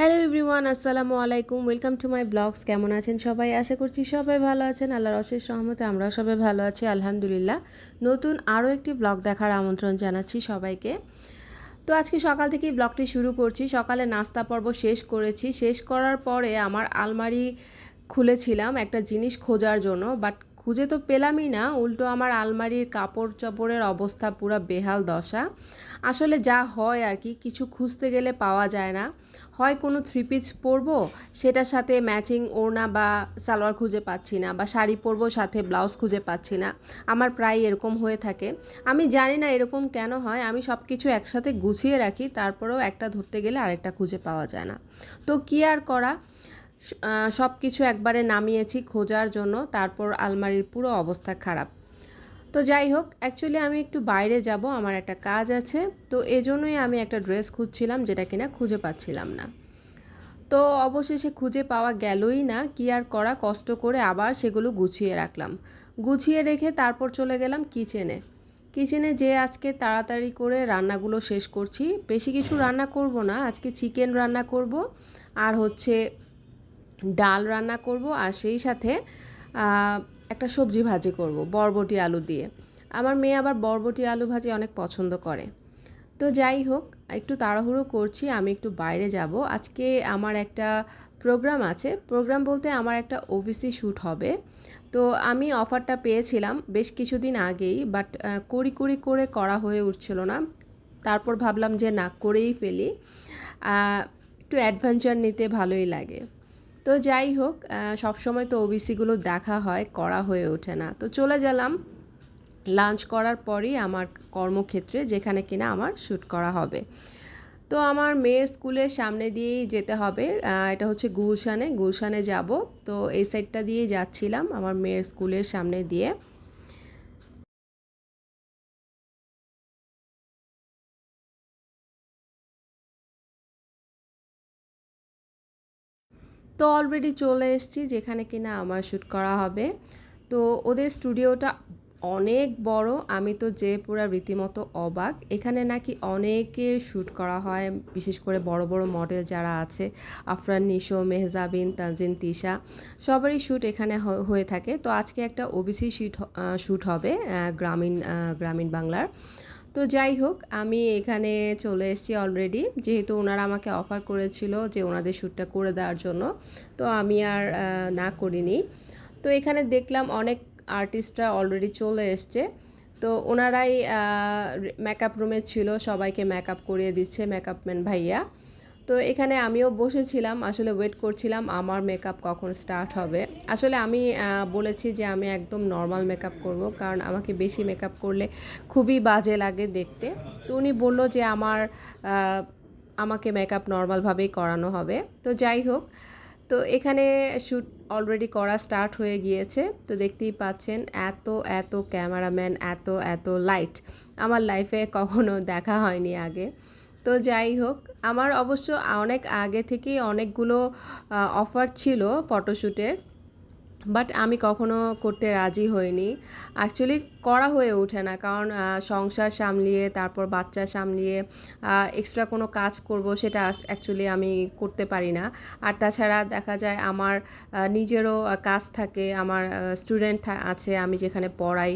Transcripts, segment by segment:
Hello everyone, আসসালামু আলাইকুম। Welcome to my blogs. কেমন আছেন সবাই? আশা করছি সবাই ভালো আছেন। আল্লাহর অশেষ সহমতে আমরাও সবাই ভালো আছি, আলহামদুলিল্লাহ। নতুন আরও একটি ব্লগ দেখার আমন্ত্রণ জানাচ্ছি সবাইকে। তো আজকে সকাল থেকেই ব্লগটি শুরু করছি। সকালে নাস্তা পর্ব শেষ করেছি। শেষ করার পরে আমার আলমারি খুলেছিলাম একটা জিনিস খোঁজার জন্য, বাট খুঁজে তো পেলামই না। উল্টো আমার আলমারির কাপড় চোপড়ের অবস্থা পুরো বেহাল দশা। আসলে যা হয় আর কি, কিছু খুঁজতে গেলে পাওয়া যায় না। হয় কোনো থ্রি পিস পরবো, সেটার সাথে ম্যাচিং ওড়না বা সালোয়ার খুঁজে পাচ্ছি না বা শাড়ি পরবো, সাথে ব্লাউজ খুঁজে পাচ্ছি না। আমার প্রায় এরকম হয়ে থাকে। আমি জানি না এরকম কেন হয়। আমি সব কিছু একসাথে গুছিয়ে রাখি, তারপরেও একটা ধরতে গেলে আরেকটা খুঁজে পাওয়া যায় না। তো কী আর করা? সব কিছু একবারে নামিয়েছি খোঁজার জন্য, তারপর আলমারির পুরো অবস্থা খারাপ। তো যাই হোক অ্যাকচুয়ালি আমি একটু বাইরে যাব, আমার একটা কাজ আছে, তো এজন্যই আমি একটা ড্রেস খুঁজছিলাম যেটা কিনা খুঁজে পাচ্ছিলাম না। তো অবশেষে খুঁজে পাওয়া গেলই না, কি আর করা, কষ্ট করে আবার সেগুলো গুছিয়ে রাখলাম। গুছিয়ে রেখে তারপর চলে গেলাম কিচেনে। কিচেনে যে আজকে তাড়াতাড়ি করে রান্নাগুলো শেষ করছি, বেশি কিছু রান্না করব না, আজকে চিকেন রান্না করব, আর হচ্ছে ডাল রান্না করব আর সেই সাথে একটা সবজি ভাজি করব, বরবটি আলু দিয়ে। আমার মেয়ে আবার বরবটি আলু ভাজি অনেক পছন্দ করে। তো যাই হোক, একটু তাড়াহুড়ো করছি, আমি একটু বাইরে যাব। আজকে আমার একটা প্রোগ্রাম আছে। প্রোগ্রাম বলতে আমার একটা ওবিসি শ্যুট হবে। তো আমি অফারটা পেয়েছিলাম বেশ কিছুদিন আগেই, বাট করি করি করে করা হয়ে উঠছিল না। তারপর ভাবলাম যে না, করেই ফেলি। একটু অ্যাডভেঞ্চার নিতে ভালোই লাগে। তো যাই হোক সবসময় তো ওবিসিগুলো দেখা হয়, করা হয়ে ওঠে না। তো চলে গেলাম। লাঞ্চ করার পরই আমার কর্মক্ষেত্রে, যেখানে কিনা আমার শ্যুট করা হবে। তো আমার মেয়ে স্কুলের সামনে দিয়েই যেতে হবে। এটা হচ্ছে গুলশানে। গুলশানে যাব। তো এই সাইডটা দিয়েই যাচ্ছিলাম আমার মেয়ের স্কুলের সামনে দিয়ে। তো অলরেডি চলে এসেছি যেখানে কিনা আমার শ্যুট করা হবে। তো ওদের স্টুডিওটা অনেক বড়, আমি তো যে পুরো রীতিমতো অবাক। এখানে নাকি অনেকের শ্যুট করা হয়, বিশেষ করে বড় বড় মডেল যারা আছে, আফরান, নিশো মেহজাবিন তানজিন, তিশা, সবারই শ্যুট এখানে হয়ে থাকে। তো আজকে একটা ওবিসি শ্যুট শ্যুট হবে গ্রামীণ গ্রামীণ বাংলার। তো যাই হোক, আমি এখানে চলে এসেছি অলরেডি যেহেতু ওনারা আমাকে অফার করেছিল যে ওনাদের শ্যুটটা করে দেওয়ার জন্য, তো আমি আর না করিনি। তো এখানে দেখলাম অনেক আর্টিস্টরা অলরেডি চলে এসছে। তো ওনারাই মেকআপ রুমে ছিল, সবাইকে মেকআপ করিয়ে দিচ্ছে মেকআপ ম্যান ভাইয়া। তো এখানে আমিও বসেছিলাম, আসলে ওয়েট করছিলাম আমার মেকআপ কখন স্টার্ট হবে। আসলে আমি বলেছি যে আমি একদম নর্মাল মেকআপ করব, কারণ আমাকে বেশি মেকআপ করলে খুবই বাজে লাগে দেখতে। তো উনি বলল যে আমার আমাকে মেকআপ নর্মালভাবেই করানো হবে। তো যাই হোক, তো এখানে শ্যুট অলরেডি করা স্টার্ট হয়ে গিয়েছে। তো দেখতেই পাচ্ছেন এত এত ক্যামেরাম্যান এত এত লাইট আমার লাইফে কখনো দেখা হয়নি আগে। তো যাই হোক আমার অবশ্য অনেক আগে থেকেই অনেকগুলো অফার ছিল ফটোশ্যুটের বাট আমি কখনো করতে রাজি হইনি। অ্যাকচুয়ালি করা হয়ে ওঠে না, কারণ সংসার সামলিয়ে, তারপর বাচ্চা সামলিয়ে এক্সট্রা কোনো কাজ করব সেটা অ্যাকচুয়ালি আমি করতে পারি না। আর তাছাড়া দেখা যায় আমার নিজেরও কাজ থাকে, আমার স্টুডেন্ট আছে, আমি যেখানে পড়াই,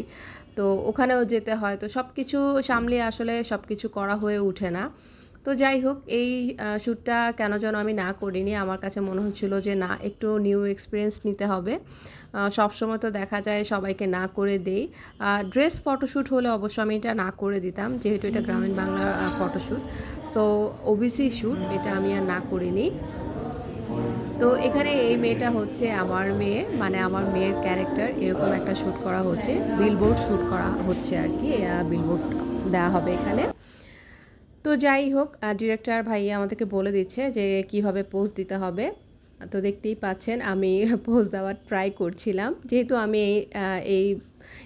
তো ওখানেও যেতে হয়। তো সব কিছু সামলিয়ে আসলে সব কিছু করা হয়ে ওঠে না। তো যাই হোক, এই শ্যুটটা কেন যেন আমি না করিনি। আমার কাছে মনে হচ্ছিল যে, না, একটু নিউ এক্সপিরিয়েন্স নিতে হবে। সবসময় তো দেখা যায় সবাইকে না করে দেই। ড্রেস ফটোশ্যুট হলে অবশ্য আমি এটা না করে দিতাম, যেহেতু এটা গ্রামীণ বাংলার ফটোশ্যুট। সো ওবিসি শ্যুট, এটা আমি আর না করিনি। তো এখানে এই মেয়েটা হচ্ছে আমার মেয়ে মানে আমার মেয়ের ক্যারেক্টার। এরকম একটা শ্যুট করা হচ্ছে, বিলবোর্ড শ্যুট করা হচ্ছে আর কি বিলবোর্ড দেওয়া হবে এখানে। তো যাই হোক ডিরেক্টর ভাইয়া আমাদেরকে বলে দিচ্ছে যে কীভাবে পোজ দিতে হবে। তো দেখতেই পাচ্ছেন আমি পোজ দেওয়ার ট্রাই করছিলাম। যেহেতু আমি এই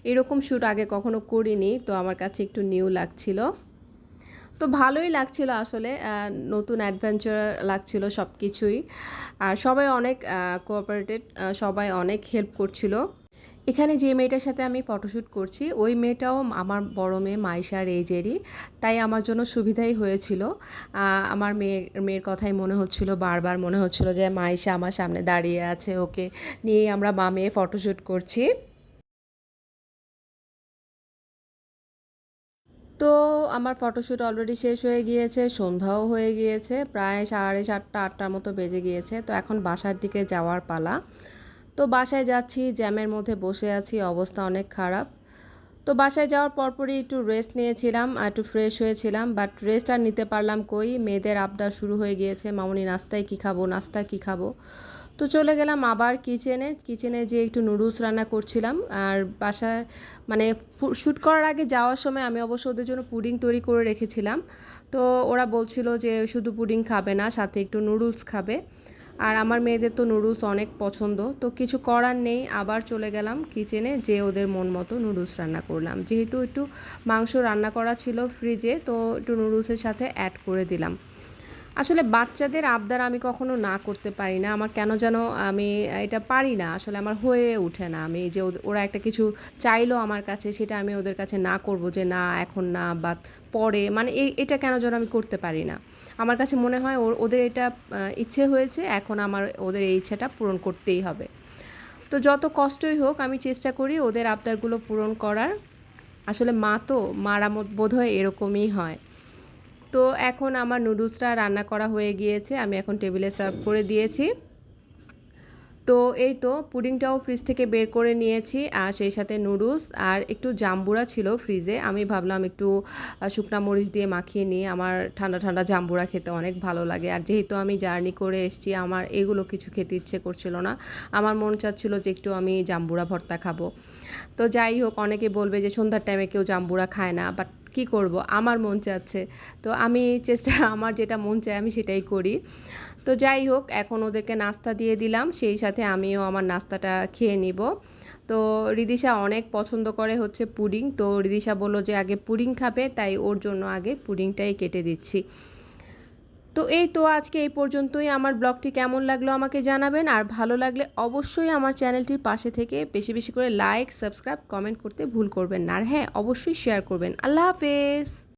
এরকম শ্যুট আগে কখনো করিনি, তো আমার কাছে একটু নিউ লাগছিল। তো ভালোই লাগছিল আসলে নতুন অ্যাডভেঞ্চার লাগছিল সব কিছুই আর সবাই অনেক কোঅপারেটেড সবাই অনেক হেল্প করছিল। এখানে যে মেয়েটার সাথে আমি ফটোশ্যুট করছি, ওই মেয়েটাও আমার বড় মেয়ে মাইশার এজেরই তাই আমার জন্য সুবিধাই হয়েছিল। আমার মেয়ে, মেয়ের কথাই মনে হচ্ছিল, বারবার মনে হচ্ছিল যে মাইশা আমার সামনে দাঁড়িয়ে আছে, ওকে নিয়েই আমরা মা মেয়ে ফটোশ্যুট করছি। তো আমার ফটোশ্যুট অলরেডি শেষ হয়ে গিয়েছে, সন্ধ্যাও হয়ে গিয়েছে, প্রায় সাড়ে সাতটা, আটটার মতো বেজে গিয়েছে। তো এখন বাসার দিকে যাওয়ার পালা। তো বাসায় যাচ্ছি, জ্যামের মধ্যে বসে আছি, অবস্থা অনেক খারাপ। তো বাসায় যাওয়ার পরপরই একটু রেস্ট নিয়েছিলাম, আর একটু ফ্রেশ হয়েছিলাম বাট রেস্ট আর নিতে পারলাম কই? মেয়েদের আবদার শুরু হয়ে গিয়েছে, মামনি, নাস্তায় কী খাব? নাস্তা কী খাব? তো চলে গেলাম আবার কিচেনে কিচেনে যে একটু নুডলস রান্না করছিলাম, আর বাসায় মানে শ্যুট করার আগে যাওয়ার সময় আমি অবশ্য ওদের জন্য পুডিং তৈরি করে রেখেছিলাম। তো ওরা বলছিল যে শুধু পুডিং খাবে না, সাথে একটু নুডলস খাবে। আর আমার মেয়েদের তো নুডলস অনেক পছন্দ, তো কিছু করার নেই। আবার চলে গেলাম কিচেনে যে ওদের মন মতো নুডলস রান্না করলাম। যেহেতু একটু মাংস রান্না করা ছিল ফ্রিজে তো একটু নুডলসের সাথে অ্যাড করে দিলাম। আসলে বাচ্চাদের আবদার আমি কখনো না করতে পারি না। আমার কেন যেন আমি এটা পারি না। আসলে আমার হয়ে ওঠে না। আমি যে ওরা একটা কিছু চাইলো আমার কাছে, সেটা আমি ওদের কাছে না করব যে না, এখন না বা পরে। মানে এটা কেন যেন আমি করতে পারি না। আমার কাছে মনে হয় ওদের এটা ইচ্ছে হয়েছে, এখন আমার ওদের এই ইচ্ছাটা পূরণ করতেই হবে। তো যত কষ্টই হোক, আমি চেষ্টা করি ওদের আবদারগুলো পূরণ করার। আসলে মা তো, মারা বোধ হয় এরকমই হয়। তো এখন আমার নুডলসটা রান্না করা হয়ে গিয়েছে, আমি এখন টেবিলে সার্ভ করে দিয়েছি। তো এই তো পুডিংটাও ফ্রিজ থেকে বের করে নিয়েছি, আর সেই সাথে নুডলস আর একটু জাম্বুরা ছিল ফ্রিজে। আমি ভাবলাম একটু শুকনা মরিচ দিয়ে মাখিয়ে নিয়ে আমার ঠান্ডা ঠান্ডা জাম্বুরা খেতে অনেক ভালো লাগে। আর যেহেতু আমি জার্নি করে এসেছি, আমার এগুলো কিছু খেতে ইচ্ছে করছিল না। আমার মন চাচ্ছিল যে একটু আমি জাম্বুরা ভর্তা খাব। তো যাই হোক, অনেকে বলবে যে সন্ধ্যার টাইমে কেউ জাম্বুরা খায় না বাট কি করব? আমার মন চাচ্ছে। তো আমি চেষ্টা, আমার যেটা মন চায় আমি সেটাই করি। তো যাই হোক, এখন ওদেরকে নাস্তা দিয়ে দিলাম। সেই সাথে আমিও আমার নাস্তাটা খেয়ে নিব। তো রিদিশা অনেক পছন্দ করে হচ্ছে পুডিং। তো রিদিশা বলল যে, আগে পুডিং খাবে, তাই ওর জন্য আগে পুডিংটাই কেটে দিচ্ছি। তো এই তো আজকে এই পর্যন্তই। আমার ব্লগটি কেমন লাগল আমাকে জানাবেন। আর ভালো লাগলে অবশ্যই আমার চ্যানেলটির পাশে থেকে বেশি বেশি করে লাইক, সাবস্ক্রাইব, কমেন্ট করতে ভুল করবেন না। আর হ্যাঁ অবশ্যই শেয়ার করবেন। আল্লাহ হাফেজ।